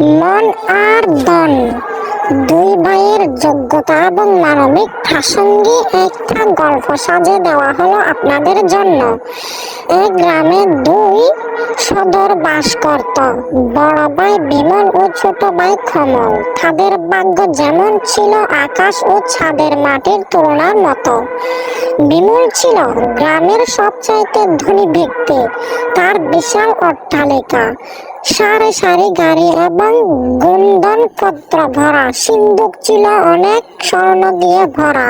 মন আর দন দুই ভাইয়ের যোগ্যতা এবং মানবিক প্রাসঙ্গে একটা গল্প সাজে দেওয়া হলো আপনাদের জন্য। এই গ্রামে দুই সদর বাস করত বড় ভাই বিমল ও ছোট ভাই কমল। তাদের ভাগ্য যেমন ছিল আকাশ ও ছাদের মাটির তুলনার মতো। বিমল ছিল গ্রামের সবচাইতে ধনী ব্যক্তি। তার বিশাল অট্টালিকা, সারি সারি গাড়ি এবং গুন্দন পত্র ভরা সিন্দুক ছিল অনেক স্বর্ণ দিয়ে ভরা।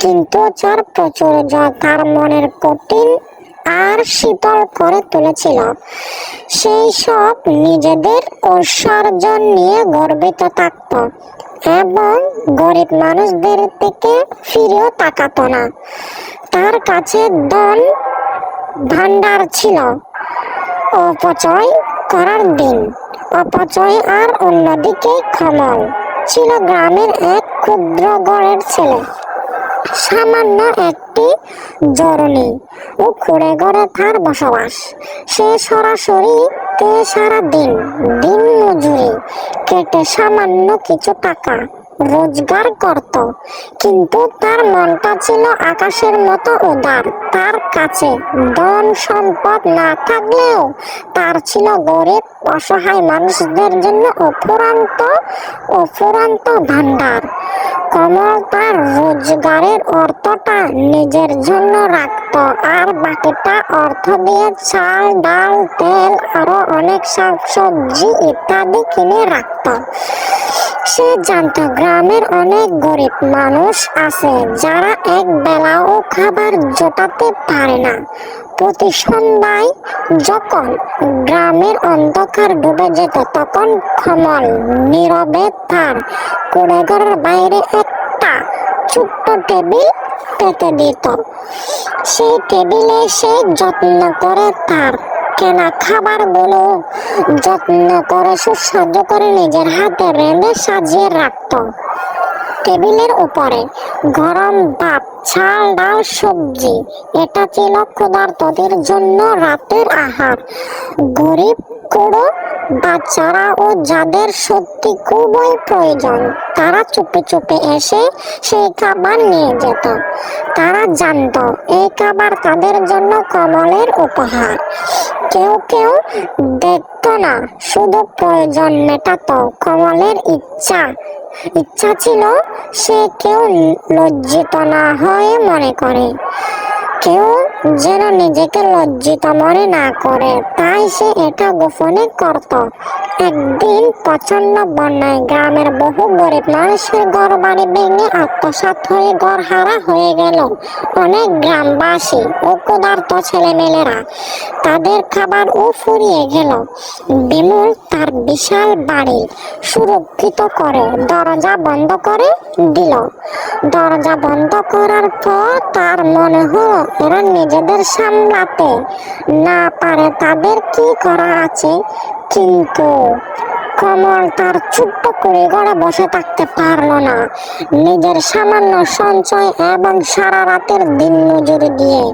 কিন্তু যার প্রচুর জ্বর তার মনের কঠিন আর শীতল করে তুলেছিল সেই সব নিজেদের ঐশ্বর্য নিয়ে গর্বিত থাকত এবং গরিব মানুষদের থেকে ফিরেও তাকাতো না। তার কাছে ধন ভান্ডার ছিল। অপচয় করার দিন, অপচয় আর অন্যদিকে কমল ছিল গ্রামের এক ক্ষুদ্র গড়ের ছেলে। সামান্য একটি জরুরি। ও খুঁড়ে ঘরে তার বসবাস। সে সরাসরি তে সারা দিন দিন মজুরি, কেটে সামান্য কিছু টাকা রোজগার করত। কিন্তু তার মনটা ছিল আকাশের মতো উদার। তার কাছে ধন সম্পদ না থাকলেও তার ছিল গরিব, অসহায় মানুষদের জন্য অফুরান্ত অফুরান্ত ভান্ডার তার রোজগারের অর্থটা নিজের জন্য রাখত। আর বাকিটা অর্থ দিয়ে চাল, ডাল, তেল, আরও অনেক শাকসবজি ইত্যাদি কিনে রাখত। সে জানত, গ্রামের অনেক গরিব মানুষ আছে যারা এক বেলাও খাবার জোটাতে পারে না। প্রতি সন্ধ্যায় যখন গ্রামের অন্ধকার ডুবে যেত, তখন কমল নীরবে তার কুড়েঘরের বাইরে একটা ছোট্ট টেবিল পেতে দিত। সেই টেবিলে সে যত্ন করে তার কেনা খাবারগুলো যত্ন করে সুস্বাদু করে নিজের হাতে রেঁধে সাজিয়ে রাখত। টেবিলের উপরে গরম ভাত, চাল, ডাল, সবজি, এটা ছিল ক্ষুধার্তদের জন্য রাতের আহার। গরিব কুড়ো বাচ্চারা ও যাদের সত্যি খুবই প্রয়োজন, তারা চুপে চুপে এসে সেই খাবার নিয়ে যেত। তারা জানত, এই খাবার তাদের জন্য কমলের উপহার। কেউ কেউ দেখতো না, শুধু প্রয়োজন মেটাতো কমলের ইচ্ছা। ইচ্ছা ছিল সে কেউ লজ্জিত না হয়ে মনে করে। কেউ যেন নিজেকে লজ্জিত মনে না করে তাই সে এটা গোপনে করত। একদিন প্রচণ্ড বন্যায় গ্রামের বহু গরিব মানুষের ঘর বাড়ি ভেঙে আত্মসাৎ হয়ে ঘর হারা হয়ে গেল। অনেক গ্রামবাসী ও ক্ষুধার্ত ছেলেমেয়েরা তাদের খাবার ও ফুরিয়ে গেল। বিমল তার বিশাল বাড়ি সুরক্ষিত করে দরজা বন্ধ করে দিল। দরজা বন্ধ করার পর তার মনে হলো এরা নিজেদের সামলাতে না পারে। তাদের কি করা আছে? কিন্তু কমল তার ছোট্ট করে ঘরে বসে থাকতে পারল না। নিজের সামান্য সঞ্চয় এবং সারা রাতের দিন মজুরি দিয়ে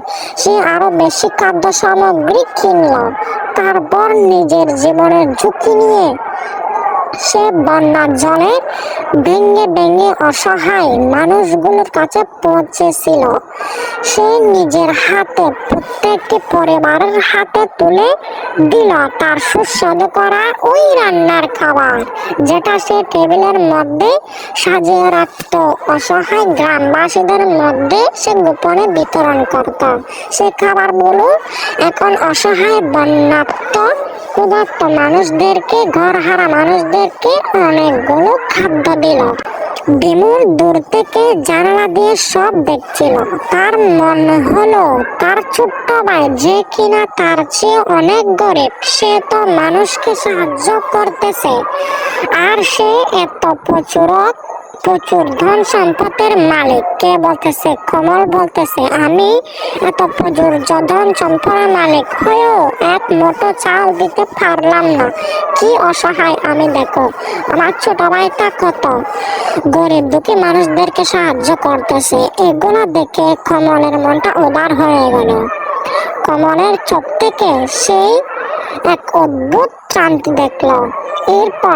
সে আরও বেশি খাদ্য সামগ্রী কিনল। তারপর নিজের জীবনের ঝুঁকি নিয়ে সে বন্যার জলে ভেঙে ভেঙে অসহায় মানুষগুলোর কাছে পৌঁছেছিল। সে নিজের হাতে প্রত্যেকটি পরিবারের হাতে তুলে দিল। তার সুস্বাদু করা ওই রান্নার খাবার, যেটা সে টেবিলের মধ্যে সাজিয়ে রাখত। অসহায় গ্রামবাসীদের মধ্যে সে গোপনে বিতরণ করত। সে খাবার খাবারগুলো এখন অসহায় বন্যাত্ম, ক্ষুধার্ত মানুষদেরকে ঘর হারা মানুষদেরকে অনেকগুলো খাদ্য দিল। বিমল দূর থেকে জানালা দিয়ে সব দেখছিল। তার মনে হলো, তার ছোট্ট ভাই যে কিনা তার চেয়ে অনেক গরিব, সে তো মানুষকে সাহায্য করতেছে। আর সে এত প্রচুরক প্রচুর ধন সম্পদের মালিক। কে বলতেছে? কমল বলতেছে, আমি এত প্রচুর ধন সম্পদের মালিক হয়েও এক মোটো চাল দিতে পারলাম না। কি অসহায়, আমি দেখো, আমার ছোট ভাইটা কত গরিব দুঃখী মানুষদেরকে সাহায্য করতেছে, এগুলো দেখে কমলের মনটা উদার হয়ে গেল। কমলের চোখ থেকে সেই এক অদ্ভুত শান্তি দেখল। এরপর